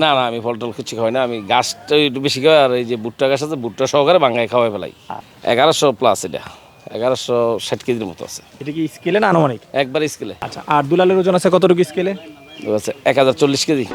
না না আমি ফল টল কিছু খাওয়াই না আমি গাছটা একটু বেশি খাই আর এই যে ভুট্টা গাছ আছে ভুট্টা সহকারে বাঙ্গায় খাওয়াই ফেলাই। এগারোশো প্লাস এটা এগারোশো ষাট কেজির মতো আছে। এটা কি স্কেলে না আনুমানিক? একবার স্কেলে আচ্ছা আর দুলালের ওজন আছে কতটুকু স্কেলে আছে এক হাজার চল্লিশ কেজি।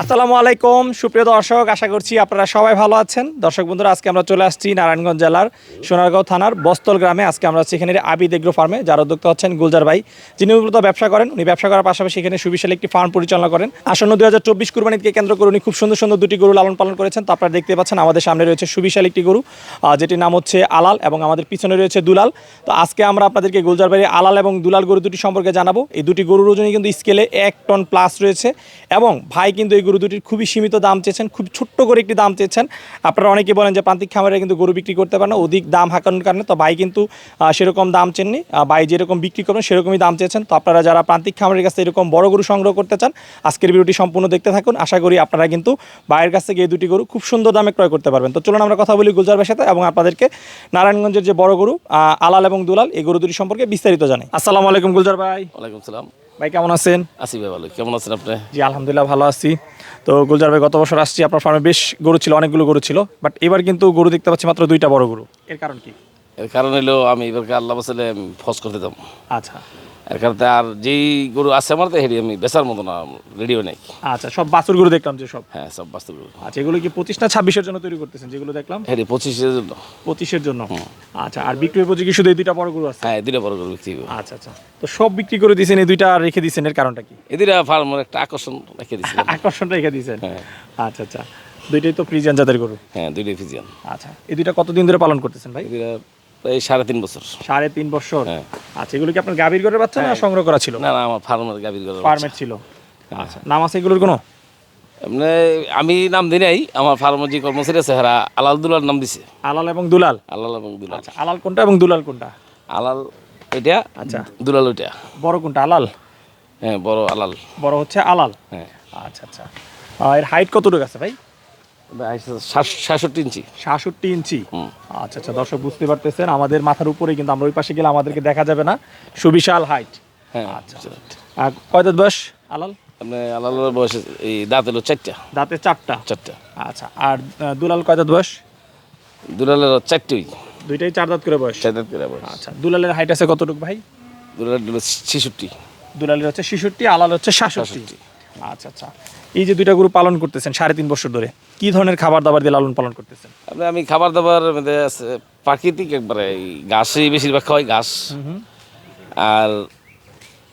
আসসালামু আলাইকুম। সুপ্রিয় দর্শক, আশা করছি আপনারা সবাই ভালো আছেন। দর্শক বন্ধুরা, আজকে আমরা চলে আসছি নারায়ণগঞ্জ জেলার সোনারগাঁও থানার বস্তল গ্রামে। আজকে আমরা আছি এখানে আবিদ এগ্রো ফার্মে, যার উদ্যোক্তা হচ্ছেন গুলজার ভাই। যিনি মূলত ব্যবসা করেন, উনি ব্যবসা করার পাশাপাশি এখানে সুবিশাল একটি ফার্ম পরিচালনা করেন। আসন্ন দুই হাজার চব্বিশ কুরবানিকে কেন্দ্র করে উনি খুব সুন্দর সুন্দর দুটি গরু লালন পালন করেছেন। তো আপনারা দেখতে পাচ্ছেন, আমাদের সামনে রয়েছে সুবিশাল একটি গরু যেটির নাম হচ্ছে আলাল এবং আমাদের পিছনে রয়েছে দুলাল। তো আজকে আমরা আপনাদেরকে গুলজার ভাই আলাল এবং দুলাল গরু দুটি সম্পর্কে জানাব। এই দুটি গরুর ওজনই কিন্তু স্কেলে এক টন প্লাস রয়েছে এবং ভাই কিন্তু এই গরু দুটির খুবই সীমিত দাম চেয়েছেন, খুব ছোট্ট করে একটি দাম চেয়েছেন। আপনারা অনেকে বলেন যে প্রান্তিক খামারে কিন্তু গরু বিক্রি করতে পারে না, অধিক দাম হাঁকানোর কারণে। তো ভাই কিন্তু সেরকম দাম চেননি। ভাই যেরকম বিক্রি করবেন, সেরকমই দাম চেয়েছেন। তো আপনারা যারা প্রান্তিক খামারের কাছে এরকম বড় গরু সংগ্রহ করতে চান, আজকের ভিডিওটি সম্পূর্ণ দেখতে থাকুন। আশা করি আপনারা কিন্তু ভাইয়ের কাছ থেকে এই দুটি গরু খুব সুন্দর দামে ক্রয় করতে পারবেন। তো চলুন আমরা কথা বলি গুলজার সাথে এবং আপনাদেরকে নারায়ণগঞ্জের যে বড় গরু আলাল এবং দুলাল, এই গরু দুটি সম্পর্কে বিস্তারিত জানাই। আসসালামু আলাইকুম গুলজার ভাই। ওয়ালাইকুম সালাম। ভাই কেমন আছেন? আসি ভাই ভালো। কেমন আছেন আপনি? জি আলহামদুলিল্লাহ ভালো আছি। তো গুলজার ভাই গত বছর আসছি আপনার ফার্মে বেশ গরু ছিল অনেকগুলো গরু ছিল বাট এবার কিন্তু গরু দেখতে পাচ্ছি মাত্র দুইটা বড় গরু। এর কারণ কি? এর কারণ হলো আমি এবারকে আল্লাহ বসলে ফস করতে দাম আচ্ছা। এর কারণে আর যেই গরু আছে আমার তো হেরি আমি বেচার মতো না রেডিও নেই। আচ্ছা সব বাছুর গরু দেখলাম যে সব। হ্যাঁ সব গরু। আচ্ছা এগুলো কি পঁচিশ না ছাব্বিশের জন্য তৈরি করতেছেন যেগুলো দেখলাম? হেরি পঁচিশের জন্য। পঁচিশের জন্য। আচ্ছা আর পঁচিশ শুধু এই দুইটা বড় গরু আছে? হ্যাঁ এদিকে বড় গরু বিক্রি আচ্ছা আচ্ছা। তো সব বিক্রি করে দিয়েছেন এই দুইটা রেখে দিয়েছেন এর কারণটা কি? ফার্মের একটা আকর্ষণ রেখে দিচ্ছিলাম আকর্ষণটা রেখে দিয়েছেন হ্যাঁ। আচ্ছা আচ্ছা। দুইটাই তো ফ্রিজিয়ান জাতের গরু। হ্যাঁ দুইটাই ফিজিয়ান আচ্ছা এই দুইটা কতদিন ধরে পালন করতেছেন ভাই? প্রায় সাড়ে তিন বছর। সাড়ে তিন বছর? হ্যাঁ। আচ্ছা এগুলো কি আপনার গাভীর ঘরের বাচ্চা না সংগ্রহ করা ছিল? না না আমার ফার্মের গাভীর গরু ফার্মের ছিল। আচ্ছা নাম আছে এগুলোর কোনো? এমনি আমি নাম দিই নাই আমার ফার্মের যে কর্মচারী আছে হেরা আলাল দুলার নাম দিছে। আলাল এবং দুলাল? আলাল এবং দুলাল। আচ্ছা আলাল কোনটা এবং দুলাল কোনটা? আলাল এটা আচ্ছা। দুলাল ওইটা। বড় কোনটা আলাল? হ্যাঁ বড় আলাল। বড় হচ্ছে আলাল? হ্যাঁ। আচ্ছা আহ, এর হাইট কতটুকু আছে ভাই? সাতষট্টি ইঞ্চি। সাতষট্টি ইঞ্চি। আচ্ছা আচ্ছা দর্শক বুঝতে পারতেছেন আমাদের মাথার উপরে কিন্তু আমরা ওই পাশে গেলে আমাদেরকে দেখা যাবে না। সুবিশাল হাইট হ্যাঁ। আচ্ছা আর কয় দাঁত বয়স আলাল? আপনি আলালের বয়স এই দাঁত হলো চারটা। দাঁতে চারটা? চারটা। আচ্ছা আর দুলাল কয় দাঁত বয়স? দুলালের চারটি দুইটাই চার দাঁত করে বয়স? চার দাঁত করে বয়স। আচ্ছা দুলালের হাইট আছে কতটুকু ভাই? দুলালের ছেষট্টি। দুলালের হচ্ছে ছেষট্টি আলাল হচ্ছে সাতষট্টি। আচ্ছা আচ্ছা। এই যে দুইটা গরু পালন করতেছেন সাড়ে তিন বছর ধরে কি ধরনের খাবার দাবার দিয়ে লালন পালন করতেছেন? আপনি আমি খাবার দাবার মধ্যে আছে প্রাকৃতিক একবারে এই ঘাসই বেশিরভাগ খাওয়াই ঘাস আর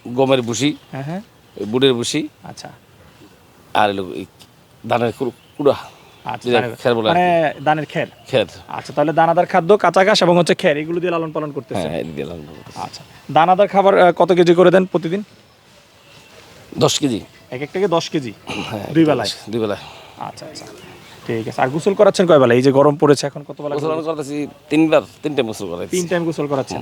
গমের ভুসি হ্যাঁ হ্যাঁ। বুটের ভুসি। আচ্ছা। আর এই ধানের কুড়া- আচ্ছা যেটা দানের- খের। মানে খের? আচ্ছা তাহলে দানাদার খাদ্য কাঁচা ঘাস এবং হচ্ছে খের এগুলো দিয়ে লালন পালন করতেছেন? হ্যাঁ। আচ্ছা। দানাদার খাবার কত কেজি করে দেন প্রতিদিন? দশ কেজি। এক একটাকে দশ কেজি? হ্যাঁ দুই বেলায়? দুই বেলায়। আচ্ছা আচ্ছা। ঠিক আছে। আর গোসল করাচ্ছেন কয় বেলা এই যে গরম পড়েছে এখন কত বেলা মুসলমান করতেছি তিনবার তিনটে মুসল করাইছি তিন টাইম গোসল করাচ্ছেন?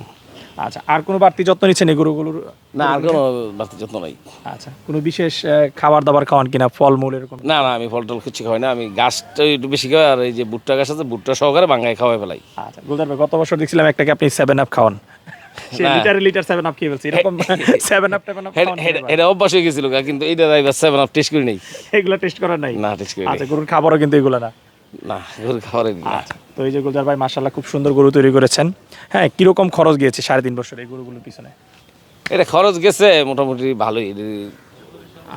আচ্ছা আর কোনো বাড়তি যত্ন নিচ্ছেন এই গরুগুলোর না আর কোনো বাড়তি যত্ন নাই। আচ্ছা কোনো বিশেষ খাবার দাবার খাওয়ান কিনা? ফলমূল এরকম? না না আমি ফল টল কিছু খাই না। আমি গাছটা একটু বেশি খাই আর এই যে ভুট্টা গাছ আছে ভুট্টা সহকারে বাঙ্গায় খাওয়াই ফেলাই। আচ্ছা গুলদার গত বছর দেখছিলাম একটাকে আপনি সেভেন আপ খাওয়ান। সে লিটারে লিটার সেভেন আপ খেয়ে ফেলছে। এরকম সেভেন আপ টেভেন আপ খাওয়ান কিনা এবার? এটা অভ্যাস হয়ে গেছিল কিন্তু এইটা রাইবার সেভেন আপ টেস্ট করি নাই। এগুলো টেস্ট করার নাই। না টেস্ট করি আচ্ছা গরুর খাবারও কিন্তু এগুলো না। না গরু খাওয়ারে না। আচ্ছা তো এই যে গুলজার ভাই মার্শাল্লাহ খুব সুন্দর গরু তৈরি করেছেন। হ্যাঁ কীরকম খরচ গিয়েছে সাড়ে তিন বছর এই গরুগুলোর পিছনে? এটা খরচ গেছে মোটামুটি ভালোই।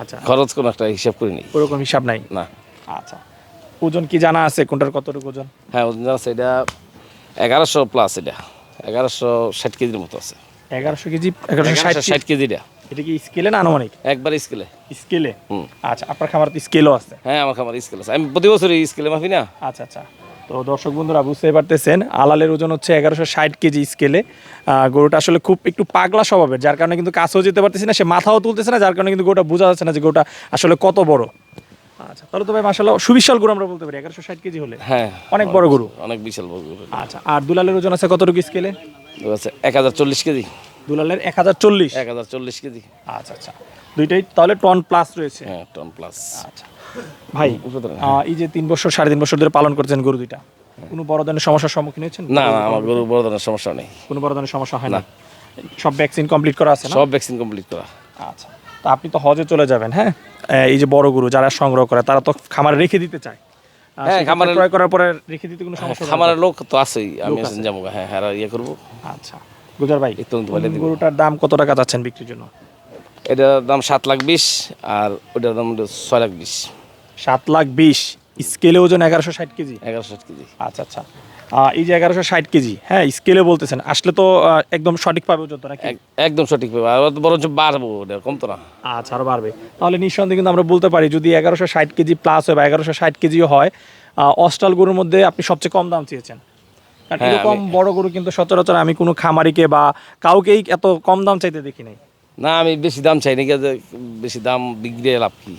আচ্ছা। খরচ কোনো একটা হিসাব করি নাই। ওরকম হিসাব নাই? না। আচ্ছা। ওজন কি জানা আছে? কোনটার কতটুকু ওজন? হ্যাঁ ওজন আছে এটা এগারোশো প্লাস এটা। এগারোশো ষাট কেজির মতো আছে। এগারোশো কেজি এগারোশো ষাট কেজিটা। এটা কি স্কেলে না আনুমানিক? একবার স্কেলে স্কেলে আচ্ছা আপনার খামার তো স্কেলও আছে। হ্যাঁ আমার খামার স্কেল আছে। আমি প্রতি বছরই স্কেলে মাফি না। আচ্ছা আচ্ছা। তো দর্শক বন্ধুরা বুঝতে পারতেছেন আলালের ওজন হচ্ছে এগারোশো ষাট কেজি স্কেলে গরুটা আসলে খুব একটু পাগলা স্বভাবের যার কারণে কিন্তু কাছেও যেতে পারতেছে না সে মাথাও তুলতেছে না যার কারণে কিন্তু গরুটা বোঝা যাচ্ছে না যে গরুটা আসলে কত বড়। আচ্ছা তাহলে তো ভাই সুবিশাল গরু আমরা বলতে পারি এগারোশো ষাট কেজি হলে। হ্যাঁ অনেক বড় গরু। অনেক বিশাল বড় গরু। আচ্ছা আর দুলালের ওজন আছে কতটুকু স্কেলে এগুলো আছে এক হাজার চল্লিশ কেজি। দুলালের এক হাজার চল্লিশ? এক হাজার চল্লিশ কেজি। আচ্ছা আচ্ছা দুইটাই তাহলে টন প্লাস রয়েছে। হ্যাঁ টন প্লাস আচ্ছা ভাই এই যে তিন বছর সাড়ে তিন বছর ধরে পালন করছেন গরু দুইটা কোনো বড় ধরনের সমস্যার সম্মুখীন হয়েছেন? না না আমার গরু বড় ধরনের সমস্যা নেই। কোনো বড় ধরনের সমস্যা হয় না? সব ভ্যাকসিন কমপ্লিট করা আছে না? সব ভ্যাকসিন কমপ্লিট করা। আচ্ছা। তা আপনি তো হজে চলে যাবেন হ্যাঁ? এই যে বড় গরু যারা সংগ্রহ করে তারা তো খামারে রেখে দিতে চায়। হ্যাঁ, খামারে- ক্রয় করার পরে রেখে দিতে কোনো সমস্যা খামারের লোক তো আছেই আমি যাব হ্যাঁ হ্যাঁ ইয়ে করব। আচ্ছা। গুজার ভাই একটু বলে দিব। গরুটার দাম কত টাকা চাচ্ছেন বিক্রির জন্য? এটার দাম সাত লাখ বিশ আর ওইটার দাম ছয় লাখ বিশ। সাত লাখ বিশ স্কেলে ওজন এগারোশো ষাট কেজি। এগারোশো কেজি। আচ্ছা আচ্ছা। এই যে এগারোশো ষাট কেজি হ্যাঁ স্কেলে বলতেছেন। আসলে তো একদম সঠিকভাবে ওজন তো নাকি? একদম সঠিক পাবে। আর বরঞ্চ বাড়বো ওটা কমতো না। আচ্ছা আরও বাড়বে। তাহলে নিঃসন্দেহে কিন্তু আমরা বলতে পারি যদি এগারোশো ষাট কেজি প্লাস হয় বা এগারোশো ষাট কেজিও হয় অস্টাল গরুর মধ্যে আপনি সবচেয়ে কম দাম চেয়েছেন। কারণ হ্যাঁ, এরকম বড় গরু কিন্তু সচরাচর আমি কোনো খামারিকে বা কাউকেই এত কম দাম চাইতে দেখি নাই। না আমি বেশি দাম চাই নাকি? বেশি দাম বিক্রি লাভ কি?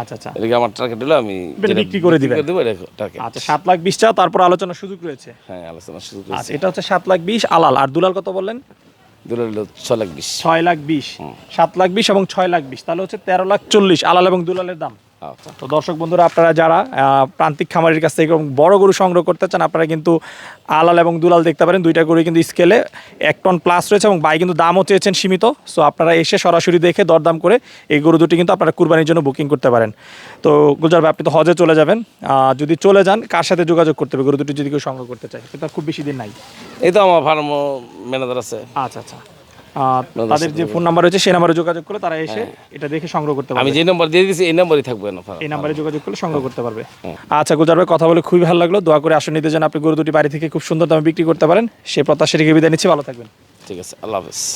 আচ্ছা আচ্ছা। এদিকে আমার টার্গেট হলো আমি বিক্রি করে দিবেন। দেবো টার্গেট আচ্ছা সাত লাখ বিশ চাও তারপর আলোচনা সুযোগ রয়েছে। হ্যাঁ আলোচনা শুরু আচ্ছা এটা হচ্ছে সাত লাখ বিশ আলাল। আর দুলাল কত বললেন? দুলাল হলো লাখ বিশ। ছয় লাখ বিশ। সাত লাখ বিশ এবং ছয় লাখ বিশ তাহলে হচ্ছে তেরো লাখ চল্লিশ আলাল এবং দুলালের দাম। তো দর্শক বন্ধুরা আপনারা যারা প্রান্তিক খামারের কাছ থেকে বড় গরু সংগ্রহ করতে চান আপনারা কিন্তু আলাল এবং দুলাল দেখতে পারেন। দুইটা গরু কিন্তু স্কেলে এক টন প্লাস রয়েছে এবং বাই কিন্তু দামও চেয়েছেন সীমিত। সো আপনারা এসে সরাসরি দেখে দরদাম করে এই গরু দুটি কিন্তু আপনারা কুরবানির জন্য বুকিং করতে পারেন। তো গুলজার ভাই আপনি তো হজে চলে যাবেন। আহ, যদি চলে যান কার সাথে যোগাযোগ করতে হবে? গরু দুটি যদি কেউ সংগ্রহ করতে চায় কিন্তু খুব বেশি দিন নাই। এই তো আমার ফার্ম ম্যানেজার আছে। আচ্ছা আচ্ছা। তাদের যে ফোন নাম্বার রয়েছে সেই নাম্বারে যোগাযোগ করে তারা এসে এটা দেখে সংগ্রহ করতে পারবে। আমি যে নাম্বার দিয়ে দিয়েছি এই নাম্বারই থাকবে না এই নাম্বারে যোগাযোগ করলে সংগ্রহ করতে পারবে। আচ্ছা গুজার ভাই কথা বলে খুবই ভালো লাগল। দোয়া করে আসন নিতে যেন আপনি গরু দুটি বাড়ি থেকে খুব সুন্দর দামে বিক্রি করতে পারেন। সে প্রত্যাশা রেখে বিদায় নিচ্ছি। ভালো থাকবেন। ঠিক আছে আল্লাহ হাফেজ।